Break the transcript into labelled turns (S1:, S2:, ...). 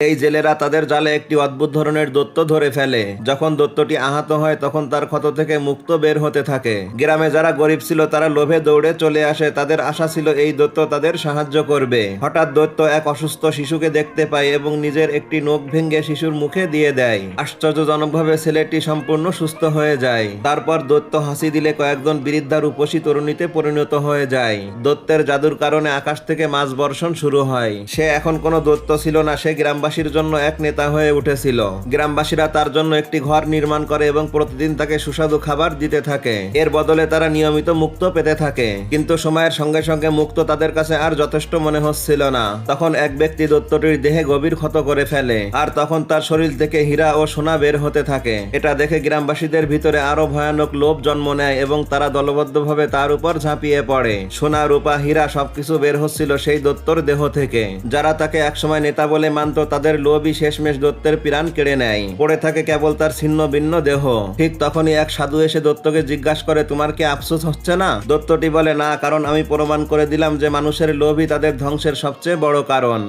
S1: এই জেলেরা তাদের জালে একটি অদ্ভুত ধরনের দত্ত ধরে ফেলে। যখন দত্তটি আহত হয়, তখন তার ক্ষত থেকে মুক্ত বের হতে থাকে। গ্রামে যারা গরিব ছিল, তারা লোভে দৌড়ে চলে আসে। তাদের আশা ছিল এই দত্ত তাদের সাহায্য করবে। হঠাৎ দৈত্য এক অসুস্থ শিশুকে দেখতে পায় এবং নিজের একটি নখ ভেঙে শিশুর মুখে দিয়ে দেয়। আশ্চর্যজনকভাবে ছেলেটি সম্পূর্ণ সুস্থ হয়ে যায়। তারপর দৈত্য হাসি দিলে কয়েকজন বৃদ্ধা রূপসী তরুণীতে পরিণত হয়ে যায়। দত্তের জাদুর কারণে আকাশ থেকে মাছ বর্ষণ শুরু হয়। সে এখন কোনো দত্ত ছিল না, সে গ্রামবাসীর জন্য এক নেতা হয়ে উঠেছিল। গ্রামবাসীরা তার জন্য একটি ঘর নির্মাণ করে এবং প্রতিদিন তাকে সুস্বাদু খাবার দিতে থাকে। এর বদলে তারা নিয়মিত মুক্ত পেতে থাকে। কিন্তু সময়ের সঙ্গে সঙ্গে মুক্ত তাদের কাছে আর যথেষ্ট মনে হচ্ছিল না। তখন এক ব্যক্তি দত্তটির দেহে গভীর ক্ষত করে ফেলে। আর তখন তার শরীর থেকে হীরা ও সোনা বের হতে থাকে। এটা দেখে গ্রামবাসীদের ভিতরে আরও ভয়ানক লোভ জন্ম নেয় এবং তারা দলবদ্ধভাবে তার উপর ঝাঁপিয়ে পড়ে। সোনা, রূপা, হীরা সবকিছু বের হচ্ছিল সেই দত্তর দেহ থেকে। যারা তাকে একসময় নেতা বলে মানত তাদের লোভই শেষমেশ দত্তের প্রাণ কেড়ে নেয়। পড়ে থাকে কেবল তার ছিন্ন ভিন্ন দেহ। ঠিক তখনই এক সাধু এসে দত্তকে জিজ্ঞাসা করে, তোমার কি আফসোস হচ্ছে না? দত্তটি বলে, না, কারণ আমি প্রমাণ করে দিলাম যে মানুষের লোভই তাদের ধ্বংসের সবচেয়ে বড় কারণ।